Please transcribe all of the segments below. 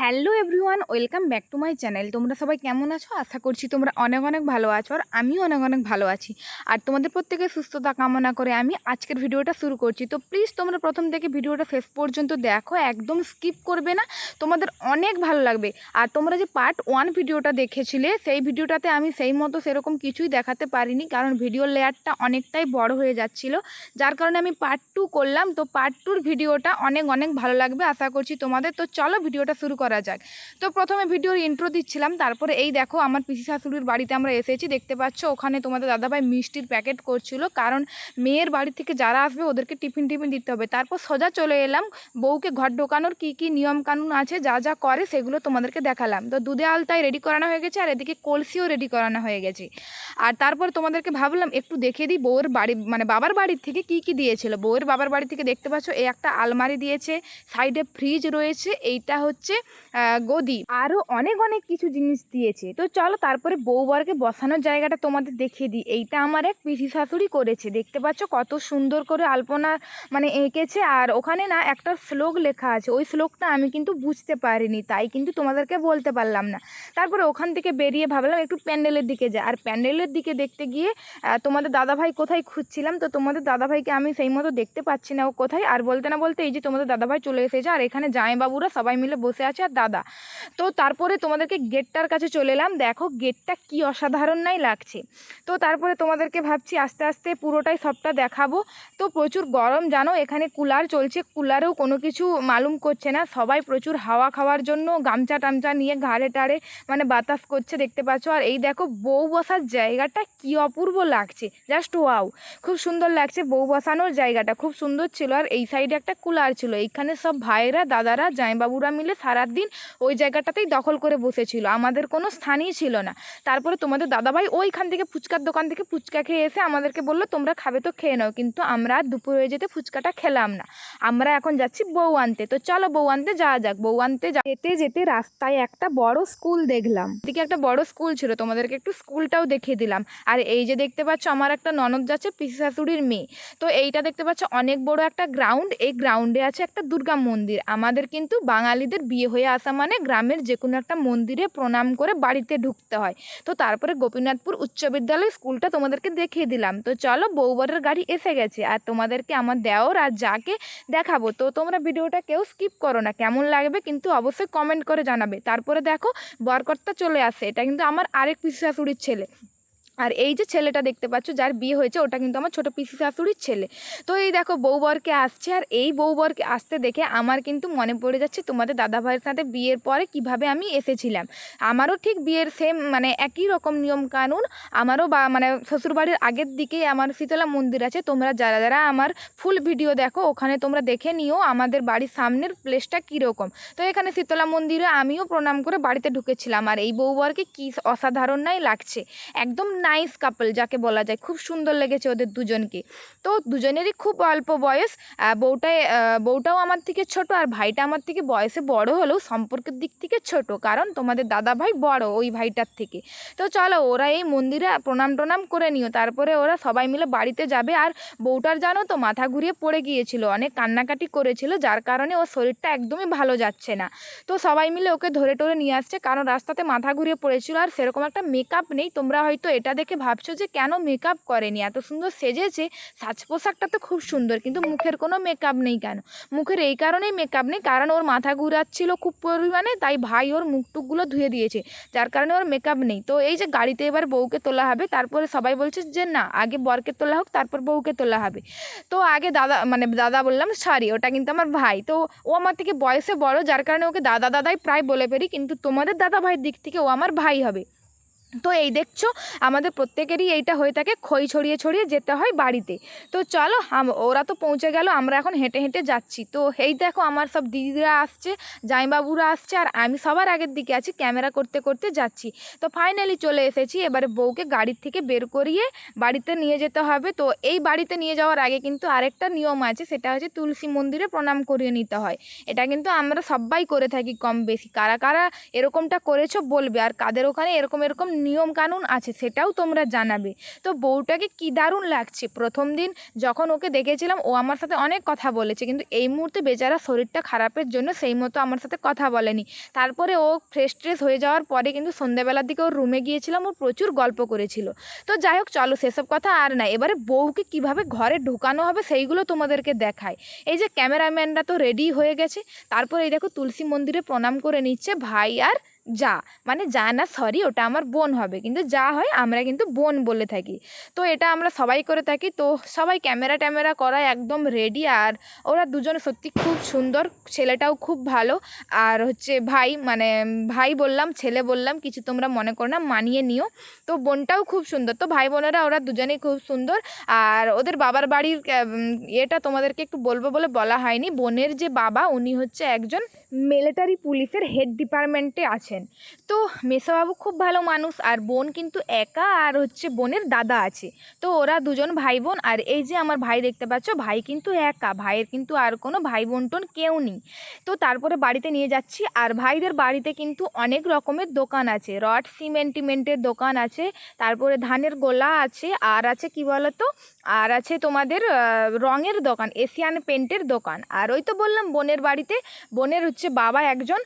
Hello everyone, welcome back to my channel. তোমরা সবাই কেমন আছো? আশা করছি তোমরা অনেক অনেক ভালো আছো আর আমিও অনেক অনেক ভালো আছি। আর তোমাদের প্রত্যেকের সুস্থতা কামনা করে আমি আজকের ভিডিওটা শুরু করছি। তো প্লিজ তোমরা প্রথম থেকে ভিডিওটা শেষ পর্যন্ত দেখো, একদম স্কিপ করবে না। তোমাদের অনেক ভালো লাগবে। আর তোমরা যে পার্ট ওয়ান ভিডিওটা দেখেছিলে, সেই ভিডিওটাতে আমি সেই মতো সেরকম কিছুই দেখাতে পারিনি, কারণ ভিডিওর লেয়ারটা অনেকটাই বড় হয়ে যাচ্ছিল। যার কারণে আমি পার্ট টু করলাম। তো পার্ট টুর ভিডিওটা অনেক অনেক ভালো লাগবে, আশা করছি তোমাদের। তো চলো ভিডিওটা শুরু করা যাক। তো প্রথমে ভিডিওর ইন্ট্রো দিচ্ছিলাম, তারপরে এই দেখো আমার পিসি শাশুড়ির বাড়িতে আমরা এসেছি, দেখতে পাচ্ছ ওখানে তোমাদের দাদাভাই মিষ্টির প্যাকেট করছিল, কারণ মেয়ের বাড়ি থেকে যারা আসবে ওদেরকে টিফিন টিফিন দিতে হবে। তারপর সোজা চলে এলাম, বউকে ঘর ঢোকানোর কী কী নিয়ম কানুন আছে, যা যা করে সেগুলো তোমাদেরকে দেখালাম। তো দুধে আলতায় রেডি করানো হয়ে গেছে, আর এদিকে কলসিও রেডি করানো হয়ে গেছে। আর তারপর তোমাদেরকে ভাবলাম, একটু দেখে দিই বউয়ের বাড়ি মানে বাবার বাড়ির থেকে কি কি দিয়েছিল। বউয়ের বাবার বাড়ি থেকে দেখতে পাচ্ছ, এই একটা আলমারি দিয়েছে, সাইডে ফ্রিজ রয়েছে, এইটা হচ্ছে গদি। আরও অনেক অনেক কিছু জিনিস দিয়েছে। তো চলো তারপরে বউবরকে বসানোর জায়গাটা তোমাদের দেখিয়ে দিই। এইটা আমার এক পিসি শাশুড়ি করেছে। দেখতে পাচ্ছ কত সুন্দর করে আলপনা মানে এঁকেছে। আর ওখানে না একটা শ্লোক লেখা আছে। ওই শ্লোকটা আমি কিন্তু বুঝতে পারিনি, তাই কিন্তু তোমাদেরকে বলতে পারলাম না। তারপরে ওখান থেকে বেরিয়ে ভাবলাম একটু প্যান্ডেলের দিকে যা আর প্যান্ডেলের দিকে দেখতে গিয়ে তোমাদের দাদাভাই কোথায় খুঁজছিলাম? তো তোমাদের দাদাভাইকে আমি সেই মতো দেখতে পাচ্ছি না ও কোথায়। আর বলতে না বলতে এই যে তোমাদের দাদাভাই চলে এসেছে। আর এখানে জামাইবাবুরা সবাই মিলে বসে আছে। আর দাদা। তো তারপরে তোমাদেরকে গেটটার কাছে চলে এলাম। দেখো, গেটটা কি অসাধারণ নাই লাগছে। তো তারপরে তোমাদেরকে ভাবছি আস্তে আস্তে পুরোটাই সবটা দেখাবো। তো প্রচুর গরম, জানো, এখানে কুলার চলছে। কুলারেও কোনো কিছু মালুম করছে না। সবাই প্রচুর হাওয়া খাওয়ার জন্য গামছা টামছা নিয়ে ঘাড়ে টাড়ে মানে বাতাস করছে, দেখতে পাচ্ছ। আর এই দেখো, বউ বসার জায়গাটা কি অপূর্ব লাগছে। Just wow. খুব সুন্দর লাগছে বউ বসানোর জায়গাটা। খুব সুন্দর ছিল। আর এই সাইডে একটা কুলার ছিল। এইখানে সব ভাইরা দাদারা, জামাইবাবুরা মিলে সারাদিন ওই জায়গাটাতেই দখল করে বসেছিল। আমাদের কোনো স্থানই ছিল না। তারপরে তোমাদের দাদাভাই ওইখান থেকে ফুচকার দোকান থেকে ফুচকা খেয়ে এসে আমাদেরকে বলল, তোমরা খাবে তো খেয়ে নাও। কিন্তু আমরা দুপুর হয়ে যেতে ফুচকাটা খেলাম না। আমরা এখন যাচ্ছি বউ আনতে। তো চলো বউ আনতে যাওয়া যাক। বউ আনতে যা- যেতে যেতে রাস্তায় একটা বড় স্কুল দেখলাম। এদিকে একটা বড় স্কুল ছিল। তোমাদেরকে একটু স্কুলটাও দেখিয়ে দিলাম। আর এই যে দেখতে পাচ্ছ, আমার একটা ননদ যাচ্ছে, পিসি শাশুড়ির মেয়ে। তো এইটা দেখতে পাচ্ছ, অনেক বড় একটা গ্রাউন্ড। এই গ্রাউন্ডে আছে একটা দুর্গা মন্দির। আমাদের কিন্তু বাঙালিদের বিয়ে হয়ে আসা মানে গ্রামের যে কোনো একটা মন্দিরে প্রণাম করে বাড়িতে ঢুকতে হয়। তো তারপরে গোপীনাথপুর উচ্চ বিদ্যালয় স্কুলটা তোমাদেরকে দেখিয়ে দিলাম। তো চলো বউবরের গাড়ি এসে গেছে আর তোমাদেরকে আমার দেওর আর যাকে দেখাবো। তো তোমরা ভিডিওটা কেউ স্কিপ করো না, কেমন লাগবে কিন্তু অবশ্যই কমেন্ট করে জানাবে। তারপরে দেখো বরকর্তা চলে আসে, এটা কিন্তু আমার আরেক পিসি শাশুড়ির ছেলে। আর এই যে ছেলেটা দেখতে পাচ্ছ, যার বিয়ে হয়েছে, ওটা কিন্তু আমার ছোটো পিসি শাশুড়ির ছেলে। তো এই দেখো বউবরকে আসছে, আর এই বউবরকে আসতে দেখে আমার কিন্তু মনে পড়ে যাচ্ছে তোমাদের দাদাভাইয়ের সাথে বিয়ের পরে কীভাবে আমি এসেছিলাম। আমারও ঠিক বিয়ের সেম মানে একই রকম নিয়ম কানুন আমারও বা মানে শ্বশুরবাড়ির আগের দিকেই আমার শীতলা মন্দির আছে। তোমরা যারা যারা আমার ফুল ভিডিও দেখো, ওখানে তোমরা দেখে নিও আমাদের বাড়ির সামনের প্লেসটা কীরকম। তো এখানে শীতলা মন্দিরে আমিও প্রণাম করে বাড়িতে ঢুকেছিলাম। আর এই বউবরকে কী অসাধারণ নাই লাগছে। একদম নাইস কাপল যাকে বলা যায়। খুব সুন্দর লেগেছে ওদের দুজনকে। তো দুজনেরই খুব অল্প বয়স আহ, বউটাই বউটাও আমার থেকে ছোট আর ভাইটা আমার থেকে বয়সে বড় হলেও সম্পর্কের দিক থেকে ছোট। কারণ তোমাদের দাদা ভাই বড় ওই ভাইটার থেকে। তো চলো ওরা এই মন্দিরে প্রণাম টনাম করে নিও। তারপরে ওরা সবাই মিলে বাড়িতে যাবে। আর বউটার জানো তো মাথা ঘুরিয়ে পড়ে গিয়েছিল। অনেক কান্নাকাটি করেছিল যার কারণে ওর শরীরটা একদমই ভালো যাচ্ছে না। তো সবাই মিলে ওকে ধরে টরে নিয়ে আসছে কারণ রাস্তাতে মাথা ঘুরিয়ে পড়েছিল। আর সেরকম একটা মেকআপ নেই। তোমরা হয়তো এটা দেখে ভাবছ যে কেন মেকআপ করেনি? এত সুন্দর সেজেছে সাজ পোশাকটা তো খুব সুন্দর, কিন্তু মুখের কোনো মেকআপ নেই কেন? মুখের এই কারণেই মেকআপ নেই, কারণ ওর মাথা ঘুরাচ্ছিল খুব পরিমাণে, তাই ভাই ওর মুখ টুকগুলো ধুয়ে দিয়েছে, যার কারণে ওর মেকআপ নেই। তো এই যে গাড়িতে এবার বউকে তোলা হবে, তারপরে সবাই বলছে যে না, আগে বরকে তোলা হোক, তারপর বউকে তোলা হবে। তো আগে দাদা মানে দাদা বললাম, সরি, ওটা কিন্তু আমার ভাই। তো ও আমার থেকে বয়সে বড়, যার কারণে ওকে দাদা, দাদাই প্রায় বলে ফেরি কিন্তু তোমাদের দাদা ভাইয়ের দিক থেকে ও আমার ভাই হবে। তো এই দেখছ, আমাদের প্রত্যেকেরই এইটা হয়ে থাকে, খই ছড়িয়ে ছড়িয়ে যেতে হয় বাড়িতে। তো চলো ওরা তো পৌঁছে গেল, আমরা এখন হেঁটে হেঁটে যাচ্ছি। তো এই দেখো, আমার সব দিদিরা আসছে, জামাইবাবুরা আসছে, আর আমি সবার আগের দিকে আছি, ক্যামেরা করতে করতে যাচ্ছি। তো ফাইনালি চলে এসেছি, এবারে বউকে গাড়ির থেকে বের করিয়ে বাড়িতে নিয়ে যেতে হবে। তো এই বাড়িতে নিয়ে যাওয়ার আগে কিন্তু আরেকটা নিয়ম আছে, সেটা হচ্ছে তুলসী মন্দিরে প্রণাম করিয়ে নিতে হয়। এটা কিন্তু আমরা সবাই করে থাকি কম বেশি। কারা কারা এরকমটা করেছ বলবে, আর কাদের ওখানে এরকম এরকম নিয়ম কানুন আছে সেটাও তোমরা জানাবে। তো বউটাকে কী দারুণ লাগছে? প্রথম দিন যখন ওকে দেখেছিলাম, ও আমার সাথে অনেক কথা বলেছে, কিন্তু এই মুহূর্তে বেচারা শরীরটা খারাপের জন্য সেই মতো আমার সাথে কথা বলেনি। তারপরে ও ফ্রেশ ট্রেশ হয়ে যাওয়ার পরে কিন্তু সন্ধ্যাবেলার দিকে ওর রুমে গিয়েছিলাম, ও প্রচুর গল্প করেছিল। তো যাই হোক, চলো সেসব কথা আর না এবারে বউকে কীভাবে ঘরে ঢোকানো হবে সেইগুলো তোমাদেরকে দেখায় এই যে ক্যামেরাম্যানরা তো রেডি হয়ে গেছে। তারপর এই দেখো, তুলসী মন্দিরে প্রণাম করে নিচ্ছে ভাই আর যা মানে যা না সরি ওটা আমার বোন হবে। কিন্তু যা হয়, আমরা কিন্তু বোন বলে থাকি। তো এটা আমরা সবাই করে থাকি। তো সবাই ক্যামেরা ট্যামেরা করা একদম রেডি আর ওরা দুজন সত্যি খুব সুন্দর। ছেলেটাও খুব ভালো। আর হচ্ছে ভাই মানে ভাই বললাম, ছেলে বললাম, কিছু তোমরা মনে করো না, মানিয়ে নিও। তো বোনটাও খুব সুন্দর। তো ভাই বোনেরা, ওরা দুজনেই খুব সুন্দর। আর ওদের বাবার বাড়ির ইয়েটা তোমাদেরকে একটু বলব বলে বলা হয়নি। বোনের যে বাবা, উনি হচ্ছে একজন মিলিটারি পুলিশের হেড ডিপার্টমেন্টে আছেন তো মেসোবাবু খুব ভালো মানুষ, আর বোন কিন্তু একা, আর হচ্ছে বোনের দাদা আছে। তো ওরা দুজন ভাই বোন আর এই যে আমার ভাই দেখতে পাচ্ছ, ভাই কিন্তু একা, ভাইয়ের কিন্তু আর কোনো ভাই বোন টোন কেউ নেই। তো তারপরে বাড়িতে নিয়ে যাচ্ছি, আর ভাইদের বাড়িতে কিন্তু অনেক রকমের দোকান আছে। রড সিমেন্টিমেন্টের দোকান আছে, তারপরে ধানের গোলা আছে, আর আছে কি বলতো? আর আছে তোমাদের রঙের দোকান, এশিয়ান পেন্টের দোকান। আর ওই তো বললাম, বোনের বাড়িতে, বোনের হচ্ছে বাবা একজন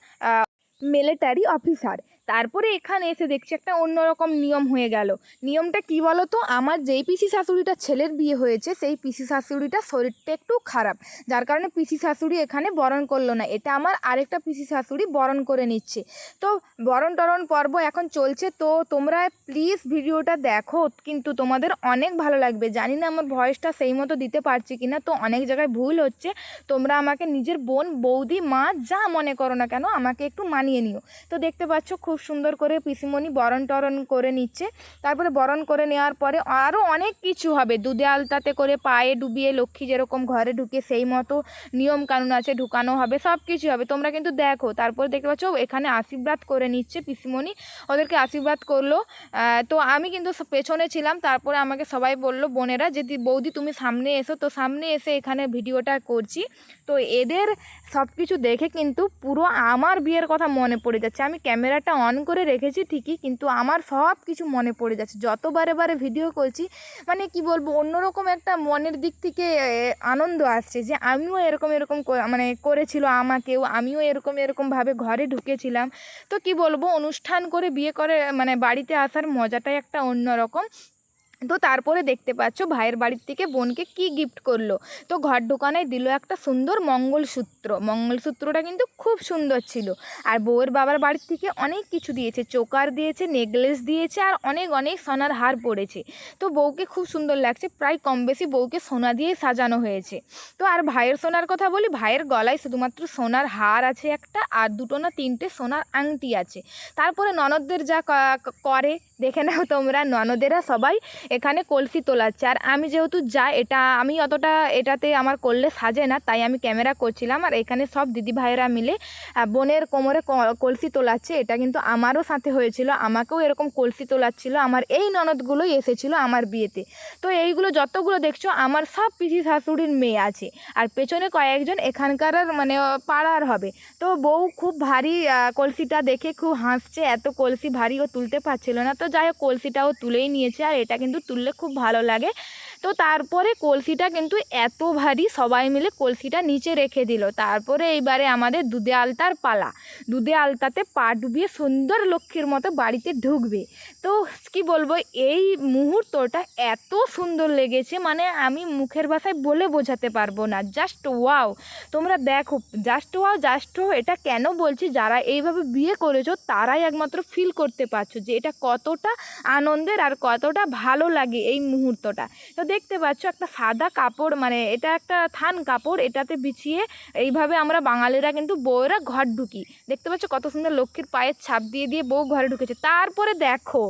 মিলিটারি অফিসার তারপরে এখানে এসে দেখছি একটা অন্যরকম নিয়ম হয়ে গেল। নিয়মটা কি বলো তো আমার যেই পিসি শাশুড়িটা ছেলের বিয়ে হয়েছে, সেই পিসি শাশুড়িটা শরীরটা একটু খারাপ। যার কারণে পিসি শাশুড়ি এখানে বরণ করল না। এটা আমার আরেকটা পিসি শাশুড়ি বরণ করে নিচ্ছে। তো বরণ টরণ পর্ব এখন চলছে। তো তোমরা প্লিজ ভিডিওটা দেখো। কিন্তু তোমাদের অনেক ভালো লাগবে। জানি না আমার ভয়েসটা সেই মতো দিতে পারছি কি না তো অনেক জায়গায় ভুল হচ্ছে। তোমরা আমাকে নিজের বোন, বৌদি, মা যা মনে করো না কেন, আমাকে একটু মানিয়ে নিও। তো দেখতে পাচ্ছ খুব সুন্দর করে পিসিমণি বরণ টরণ করে নিচ্ছে। তারপরে বরণ করে নেওয়ার পরে আরও অনেক কিছু হবে। দুধে আলতাতে করে পায়ে ডুবিয়ে লক্ষ্মী যেরকম ঘরে ঢুকে সেই মতো নিয়ম কানুন আছে, ঢুকানো হবে সব কিছু হবে। তোমরা কিন্তু দেখো, তারপরে দেখতে পাচ্ছ এখানে আশীর্বাদ করে নিচ্ছে পিসিমণি। ওদেরকে আশীর্বাদ করল। তো আমি কিন্তু পেছনে ছিলাম, তারপরে আমাকে সবাই বলল, বোনেরা, যে বৌদি তুমি সামনে এসো। তো সামনে এসে এখানে ভিডিওটা করছি। তো এদের সব কিছু দেখে কিন্তু পুরো আমার বিয়ের কথা মনে পড়ে যাচ্ছে। আমি ক্যামেরাটা অন করে রেখেছি ঠিকই, কিন্তু আমার সব কিছু মনে পড়ে যাচ্ছে। যত বারে বারে ভিডিও করছি মানে কি বলব, অন্যরকম একটা মনের দিক থেকে আনন্দ আসছে যে আমিও এরকম এরকম মানে করেছিল আমাকেও, আমিও এরকম এরকমভাবে ঘরে ঢুকেছিলাম। তো কি বলব, অনুষ্ঠান করে বিয়ে করে মানে বাড়িতে আসার মজাটাই একটা অন্যরকম। তো তারপরে দেখতে পাচ্ছ ভাইয়ের বাড়ির থেকে বোনকে কি গিফট করল। তো ঘর ঢোকানায় দিল একটা সুন্দর মঙ্গলসূত্র। মঙ্গলসূত্রটা কিন্তু খুব সুন্দর ছিল। আর বউয়ের বাবার বাড়ির থেকে অনেক কিছু দিয়েছে। চোকার দিয়েছে, নেকলেস দিয়েছে আর অনেক অনেক সোনার হার পড়েছে। তো বউকে খুব সুন্দর লাগছে। প্রায় কম বেশি বউকে সোনা দিয়ে সাজানো হয়েছে। তো আর ভাইয়ের সোনার কথা বলি, ভাইয়ের গলায় শুধুমাত্র সোনার হার আছে একটা আর দুটো না তিনটে সোনার আংটি আছে। তারপরে ননদদের যা করে, দেখে নাও তোমরা, ননদেরা সবাই এখানে কলসি তোলাচ্ছে। আর আমি যেহেতু যাই, এটা আমি অতটা এটাতে আমার করলে সাজে না, তাই আমি ক্যামেরা করছিলাম। আর এখানে সব দিদি ভাইয়েরা মিলে বোনের কোমরে কলসি তোলাচ্ছে। এটা কিন্তু আমারও সাথে হয়েছিল, আমাকেও এরকম কলসি তোলাচ্ছিল। আমার এই ননদগুলোই এসেছিল আমার বিয়েতে। তো এইগুলো যতগুলো দেখছ, আমার সব পিসি শাশুড়ির মেয়ে আছে। আর পেছনে কয়েকজন এখানকার মানে পাড়ার হবে। তো বউ খুব ভারী কলসিটা দেখে খুব হাসছে। এত কলসি ভারী ও তুলতে পারছিল না। তো যাই হোক, কলসিটাও তুলেই নিয়েছে। আর এটা কিন্তু তুললে খুব ভালো লাগে। তো তারপরে কলসিটা কিন্তু এত ভারী, সবাই মিলে কলসিটা নিচে রেখে দিল। তারপরে এইবারে আমাদের দুধে আলতার পালা। দুধে আলতাতে পা ডুবিয়ে সুন্দর লক্ষ্মীর মতো বাড়িতে ঢুকবে। তো কি বলব, এই মুহূর্তটা এত সুন্দর লেগেছে মানে আমি মুখের ভাষায় বলে বোঝাতে পারব না। Just wow! তোমরা দেখো, জাস্ট ওয়াও, জাস্ট ও এটা কেন বলছি? যারা এইভাবে বিয়ে করেছ, তারাই একমাত্র ফিল করতে পারছ যে এটা কতটা আনন্দের আর কতটা ভালো লাগে এই মুহূর্তটা। তো দেখতে পাচ্ছ একটা সাদা কাপড় মানে এটা একটা থান কাপড়, এটাতে বিছিয়ে এইভাবে আমরা বাঙালিরা কিন্তু বউরা ঘর ঢুকি। দেখতে পাচ্ছ কত সুন্দর লক্ষ্মীর পায়ের ছাপ দিয়ে দিয়ে বউ ঘরে ঢুকেছে। তারপরে দেখো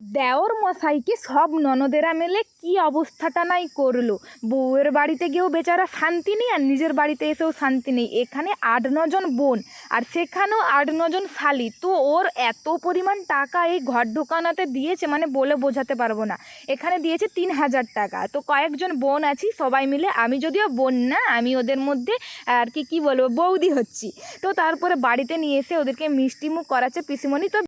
দেওর মশাইকে সব ননদেরা মিলে কি অবস্থাটা নাই করল? বউয়ের বাড়িতে গিয়েও বেচারা শান্তি নেই আর নিজের বাড়িতে এসেও শান্তি নেই। এখানে আট নজন বোন আর সেখানেও আট নজন শালি। তো ওর এত পরিমাণ টাকা এই ঘর ঢোকানাতে দিয়েছে মানে বলে বোঝাতে পারব না। এখানে দিয়েছে তিন হাজার টাকা। তো কয়েকজন বোন আছি, সবাই মিলে। আমি যদিও বোন না, আমি ওদের মধ্যে আর কি কি বলব, বৌদি হচ্ছি। তো তারপরে বাড়িতে নিয়ে এসে ওদেরকে মিষ্টি মুখ করাচ্ছে পিসিমণি। তো